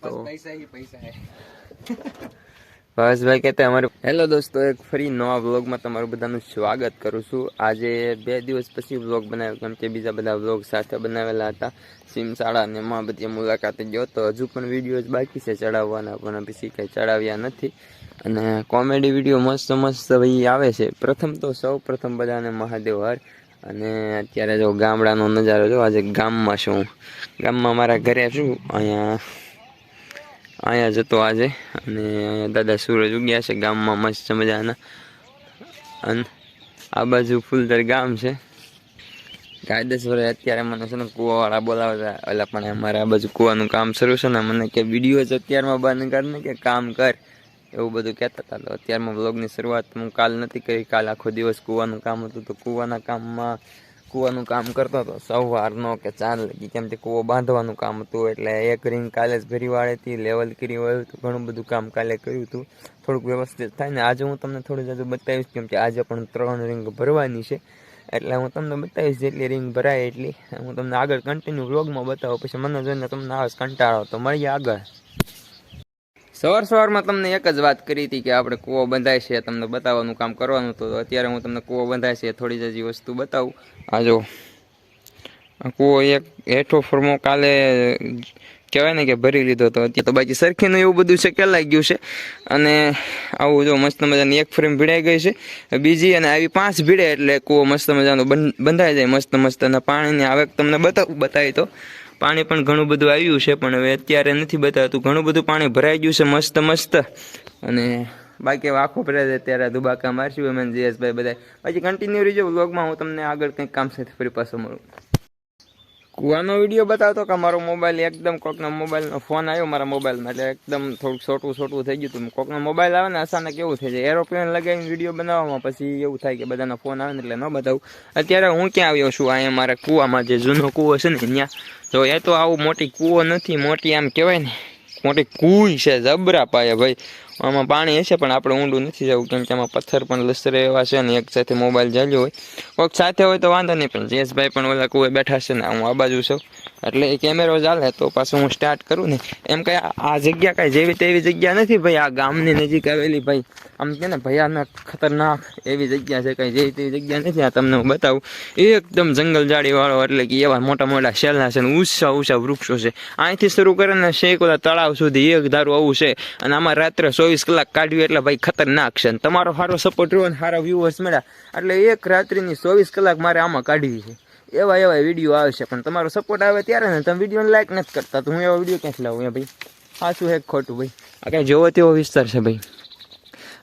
તો पैसा ही पैसा है ભાવેશભાઈ કહેતા અમારું હેલો દોસ્તો એક ફરી નવા વ્લોગમાં તમારું બધાનું સ્વાગત કરું છું આજે બે દિવસ પછી વ્લોગ બનાવ્યો કેમ કે બીજા બધા વ્લોગ સાથે બનાવેલા હતા સીમશાળા અને માં બધી મુલાકાતે ગયો તો હજુ પણ વિડીયો બાકી છે ચડાવવાના પણ પછી કંઈ ચડાવ્યા નથી અને કોમેડી વિડીયો મસ્ત મસ્ત ભાઈ આવે છે પ્રથમ તો સૌ પ્રથમ બધાને મહાદેવ હર અને અત્યારે જો ગામડાનો નજારો જો આજે ગામમાં છું ગામમાં મારા ઘરે છું અહીંયા અહીંયા જતો આજે અને અહીંયા દાદા સૂરજ ઉગ્યા છે, ગામમાં મસ્ત મજાના. અને આ બાજુ ફૂલદર ગામ છે. કાયદેસર અત્યારે મને છે ને કૂવાવાળા બોલાવતા એટલે પણ અમારે આ બાજુ કૂવાનું કામ શરૂ છે ને મને કે વીડિયો જ અત્યારમાં બંધ કર ને કે કામ કર. એવું બધું કહેતા હતા. તો અત્યારમાં બ્લોગની શરૂઆત હું કાલ નથી કરી. કાલ આખો દિવસ કૂવાનું કામ હતું. તો કૂવાના કામમાં કૂવાનું કામ કરતો હતો. સવારનો કે ચાર લગી કેમ કે કૂવો બાંધવાનું કામ હતું એટલે એક રિંગ કાલે જ ભરી વાળેથી લેવલ કરી હોય તો ઘણું બધું કામ કાલે કર્યું હતું. થોડુંક વ્યવસ્થિત થાય ને આજે હું તમને થોડું જાજુ બતાવીશ, કેમ કે આજે પણ ત્રણ રિંગ ભરવાની છે. એટલે હું તમને બતાવીશ જેટલી રિંગ ભરાય એટલી. હું તમને આગળ કન્ટિન્યુ વ્લોગમાં બતાવું, પછી મને જોઈને તમને આવે કંટાળો તો મળીએ આગળ. સવાર સવારમાં તમને એક જ વાત કરી હતી કે આપણે કૂવો બંધાય છે, તમને બતાવવાનું કામ કરવાનું તો અત્યારે હું તમને કૂવો બંધાય છે, થોડી જ હજી વસ્તુ બતાવું. આ જો કૂવો એક હેઠો ફરમો કાલે કહેવાય ને કે ભરી લીધો તો અત્યારે તો બાકી સરખીનું એવું બધું છે, કેલાઈ ગયું છે. અને આવું જો મસ્ત મજાની એક ફ્રેમ ભીડાઈ ગઈ છે. બીજી અને આવી પાંચ ભીડે એટલે કૂવો મસ્ત મજાનો બંધ- બંધાઈ જાય મસ્ત મસ્ત. અને પાણીની આવક તમને બતાવું, બતાવી તો. પાણી પણ ઘણું બધું આવ્યું છે, પણ હવે અત્યારે નથી બતાવતું ઘણું બધું પાણી ભરાઈ ગયું છે, મસ્ત મસ્ત. અને બાકી આખો ભરાય ત્યારે દુબાકા મારશું એમ જયેશભાઈ બધા બાકી કન્ટિન્યુ રહીજો બ્લોગમાં હું તમને આગળ કંઈક કામ સાથે ફરી પાછો મળું. કુવાનો વીડિયો બતાવતો કે મારો મોબાઈલ એકદમ કોકનો મોબાઈલનો ફોન આવ્યો મારા મોબાઈલમાં. એટલે એકદમ થોડુંક છોટું છોટું થઈ ગયું હતું કોકનો મોબાઈલ આવે ને અચાનક એવું થઈ જાય. એરોપ્લેન લગાવીને વીડિયો બનાવવામાં પછી એવું થાય કે બધાના ફોન આવે ને એટલે ન બતાવું. અત્યારે હું ક્યાં આવ્યો છું? અહીંયા મારા કૂવામાં જે જૂનો કૂવો છે ને ત્યાં. તો એ તો આવું મોટી કૂવો નથી, મોટી આમ કહેવાય ને, મોટી કૂઈ છે જબરા પાયે ભાઈ. આમાં પાણી હશે, પણ આપણે ઊંડું નથી જવું, કેમ કે આમાં પથ્થર પણ લસરે એવા છે ને એક સાથે મોબાઈલ ચાલ્યો હોય. કોઈક સાથે હોય તો વાંધો નહીં, પણ જયેશભાઈ પણ ઓલા કુએ બેઠા છે ને, હું આ બાજુ છું. એટલે એ કેમેરો ચાલે તો પાછું હું સ્ટાર્ટ કરું ને. એમ કઈ આ- જગ્યા કાંઈ જેવી તેવી જગ્યા નથી ભાઈ, આ ગામની નજીક આવેલી ભાઈ. આમ કે ને ભયાનક, ખતરનાક એવી જગ્યા છે કઈ જેવી તેવી જગ્યા નથી, આ તમને હું બતાવું. એકદમ જંગલ જાડી વાળો એટલે કે એવા મોટા મોટા શેલના છે ને, ઊંચા ઊંચા વૃક્ષો છે. અહીંથી શરૂ કરે ને શેક ઓલા તળાવ સુધી એક ધારું આવું છે. અને આમાં રાત્રે ચોવીસ કલાક કાઢવી એટલે ભાઈ ખતરનાક છે. તમારો સારો સપોર્ટ રહ્યો અને સારા વ્યૂવર્સ મળ્યા. એટલે એક રાત્રિની ચોવીસ કલાક મારે આમાં કાઢવી છે. એવા એવા વીડિયો આવે છે પણ તમારો સપોર્ટ આવે ત્યારે ને તમે વિડીયોને લાઈક નથી કરતા. તો હું એવા વીડિયો ક્યાંથી લાવું એ ભાઈ? સાચું હે ખોટું ભાઈ? આ કાંઈ જોવો તેવો વિસ્તાર છે ભાઈ.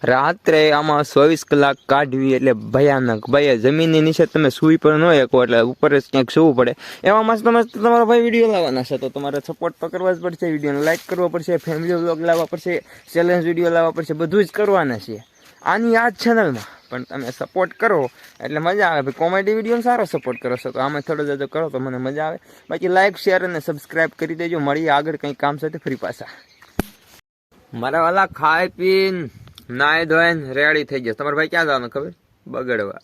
રાત્રે આમાં ચોવીસ કલાક કાઢવી એટલે ભયાનક. ભાઈ જમીનની નીચે તમે સૂઈ પણ ન શકો એટલે ઉપર જ ક્યાંક સૂવું પડે. એવા મસ્ત મસ્ત તમારા ભાઈ વીડિયો લાવવાના છે. તો તમારે સપોર્ટ તો કરવા જ પડશે, વિડીયોને લાઇક કરવો પડશે ફેમિલી વ્લોગ લાવવા પડશે ચેલેન્જ વીડિયો લાવવા પડશે, બધું જ કરવાના છે. આની આ ચેનલમાં પણ તમે સપોર્ટ કરો એટલે મજા આવે. ભાઈ કોમેડી વીડિયો સારો સપોર્ટ કરો છો. તો આમાં થોડો જાજો કરો તો મને મજા આવે. બાકી લાઇક શેર અને સબસ્ક્રાઇબ કરી દેજો. મળીએ આગળ કંઈ કામ સાથે ફરી પાછા. મારા વાલા ખાઈ પીન નાય ધોઈને રેડી થઈ જશે તમારા ભાઈ ક્યાં જવાનું ખબર? બગડવા.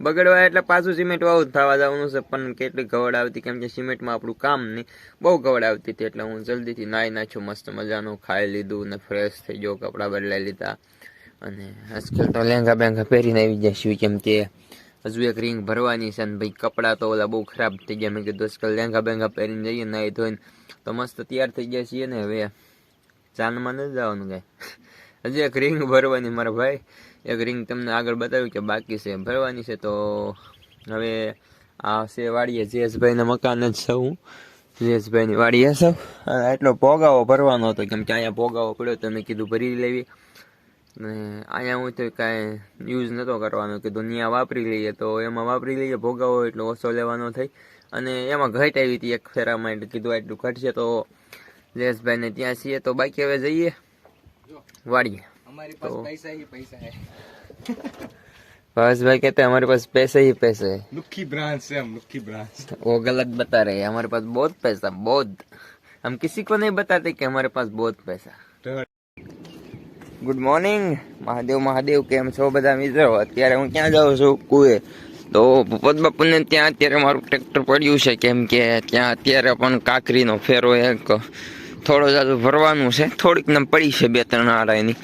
બગડવા એટલે પાછું સિમેન્ટ વાવું થવા જવાનું છે, પણ કેટલી ગવડ આવતી, કેમ કે સિમેન્ટમાં આપણું કામ નહીં. બહુ ગવડ આવતી હતી, એટલે હું જલ્દીથી નાહી નાખ્યું, મસ્ત મજાનું ખાઈ લીધું ને ફ્રેશ થઈ ગયો, કપડાં બદલાઈ લીધા. અને આજકાલ તો લેંગા બેંગા પહેરીને આવી જઈશું કેમ કે હજુ એક રિંગ ભરવાની છે ને ભાઈ, કપડાં તો ઓલા બહુ ખરાબ થઈ ગયા. મેં કીધું આજકાલ લેંગા બેંગા પહેરીને જઈએ નાહી ધોઈને. તો મસ્ત તૈયાર થઈ ગયા છીએ ને, હવે જાનમાં નથી જવાનું કાંઈ. હજી એક રિંગ ભરવાની મારા ભાઈ. એક રિંગ તમને આગળ બતાવ્યું કે બાકી છે, ભરવાની છે, તો હવે આ છે વાડીએ જયેશભાઈના મકાન જ છું હું જયેશભાઈની વાડીએ સૌ એટલો પોગાવો ભરવાનો હતો, કેમ કે અહીંયા પોગાવો પડ્યો, તો મેં કીધું ભરી લેવી. ને અહીંયા હું તો કાંઈ યુઝ નહોતો કરવાનો કીધું ત્યાં વાપરી લઈએ, તો એમાં વાપરી લઈએ, ભોગાવો એટલો ઓછો લેવાનો થઈ. અને એમાં ઘટ આવી હતી એક ફેરામાં એટલે કીધું એટલું ઘટશે તો જયેશભાઈને ત્યાં છીએ, તો બાકી હવે જઈએ. વાડીએ हमारे पास तो- पैसा ही पैसा है भाई कहते हैं हमारे पास पैसे ही पैसे है लुक्की ब्रांच से हम लुक्की ब्रांच वो गलत बता रहे हैं हमारे पास बहुत पैसा बहुत हम किसी को नहीं बताते कि हमारे पास बहुत पैसा ગુડ મોર્નિંગ મહાદેવ મહાદેવ કેમ છો બધા મિત્રો અત્યારે હું ક્યાં જાઉં છું કુએ તો ભૂપત બાપુને ત્યાં અત્યારે મારું ટ્રેક્ટર પડ્યું છે કેમ કે ત્યાં અત્યારે પણ કાકરીનો ફેરો એક થોડો જાજુ ભરવાનું છે. થોડીક ને પડી છે બે ત્રણ આરાયની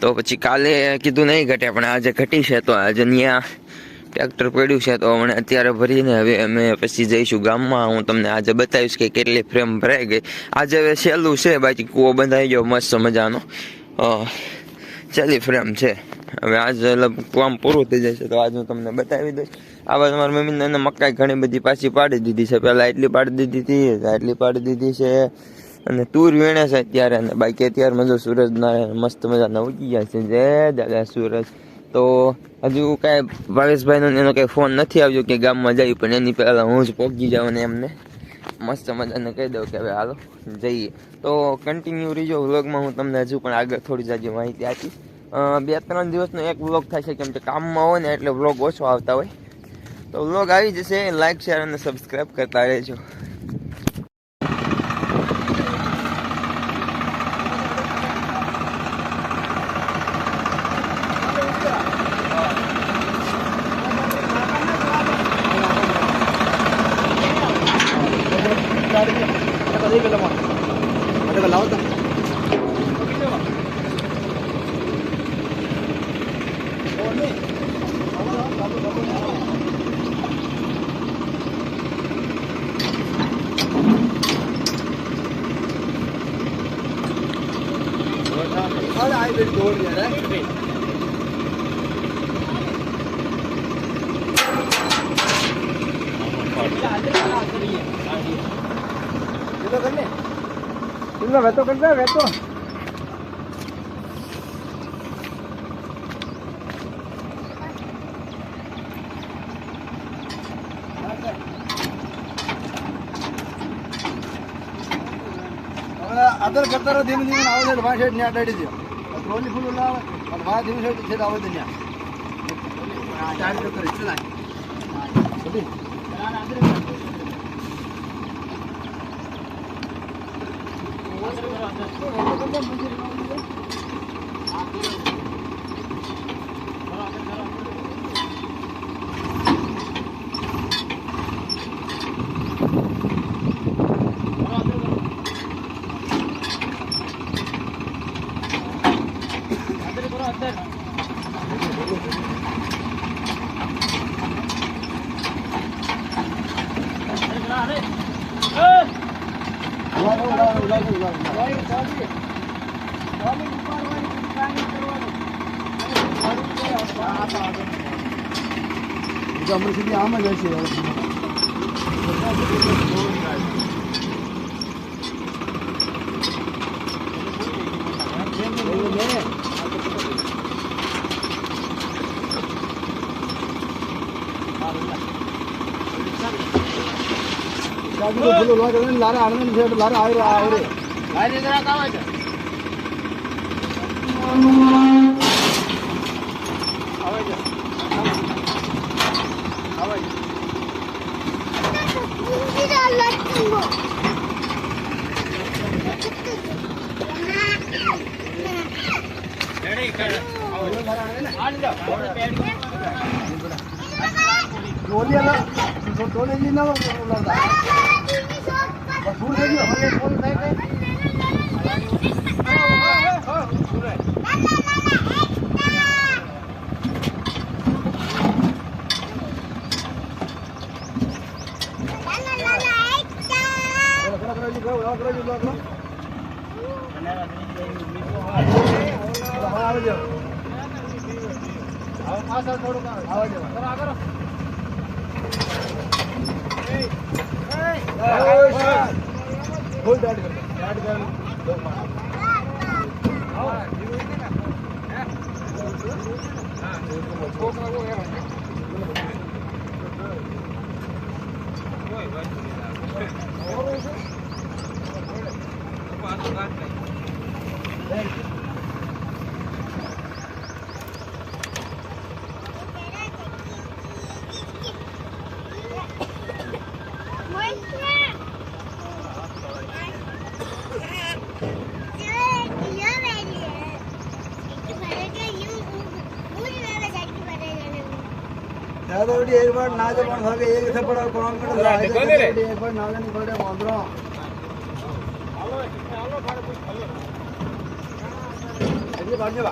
તો પછી કાલે કીધું નહીં ઘટે, પણ આજે ઘટી છે તો આજે ત્યાં ટ્રેક્ટર પડ્યું છે તો હમણાં અત્યારે ભરીને હવે અમે પછી જઈશું ગામમાં. હું તમને આજે બતાવીશ કે કેટલી ફ્રેમ ભરાઈ ગઈ. આજે હવે સહેલું છે, બાકી કૂવો બંધાઈ ગયો મસ્ત મજાનો. ચાલી ફ્રેમ છે. હવે આજે કામ પૂરું થઈ જશે તો આજ હું તમને બતાવી દઈશ. આવા તમારા મમ્મીને મકાઈ ઘણી બધી પાછી પાડી દીધી છે. પહેલાં એટલી પાડી દીધી હતી, એટલી પાડી દીધી છે. અને તુર વીણે છે અત્યારે. અને બાકી અત્યારમાં જો નારાયણ મસ્ત મજાના ઉગી ગયા છે. જય દાદા સૂરજ. તો હજુ કાંઈ ભાવેશભાઈનો એનો કાંઈ ફોન નથી આવ્યો કે ગામમાં જાય પણ એની પહેલાં હું જ પહોંચી જાઉં ને એમને. મસ્ત મજાને કહી દઉં કે હવે હાલો, જઈએ. તો કન્ટિન્યુ રહીજો વ્લોગમાં, હું તમને હજુ પણ આગળ થોડી જાજી માહિતી આપીશ. બે ત્રણ દિવસનો એક વ્લોગ છે કેમ કે કામમાં હોય ને એટલે વ્લોગ ઓછો આવતા હોય. તો વ્લોગ આવી જશે લાઇક શેર અને સબસ્ક્રાઈબ કરતા રહેજો. વેતો કર દે વેતો ಅದರ ಬರ್ತಾರ ದಿನ ದಿನ ನಾವು ಭಾಷೆ ನ್ಯಾ ಅಡ್ಡಾಡಿದ್ವಿ ಟ್ರೋಲಿ ಫುಲ್ ಇಲ್ಲ ಅದು ಭಾಳ ದಿನ ಸೈಡ್ ಆಗೋದು ನ್ಯಾ અમર સુધી આમ જ હશે ಆಗಿದ್ದು ಫುಲ್ ಲೋಕ ಲಾರಿ ಹಣದಿಂದ ಸೇರಿ ಲಾರಿ ಆಯ್ರು ಅವ್ರಿ ജോലിയല്ല തൊഴിലില്ലാതെ ഉള്ളതാണ് લાવતા ફૂલ થઈ ગયો હવે ફૂલ Hold that girl. That girl. Don't mind. How? You doing it? Yeah. యాదవుడి ఏర్పాటు నాగమోహన్ సభ ఏ చెప్పడం గవర్నమెంట్ ఏర్పాటు నాగని కూడా మాత్రం పండుగ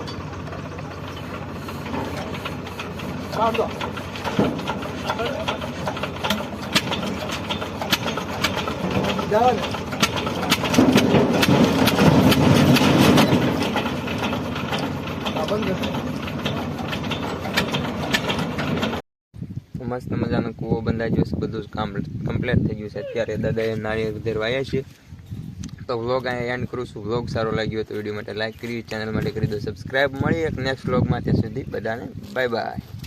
Done. મસ્ત મજાનો કૂવો બંધાઈ ગયો છે, બધું જ કામ કમ્પ્લીટ થઈ ગયું છે. અત્યારે દાદાએ નાળિયેર ધરવાયા છે તો વ્લોગ અહીંયા એન્ડ કરું છું. વ્લોગ સારો લાગ્યો તો વીડિયો માટે લાઈક કરી ચેનલ માટે કરી દો. સબસ્ક્રાઈબ મળી એક નેક્સ્ટ વ્લોગમાં ત્યાં સુધી બધાને. Bye bye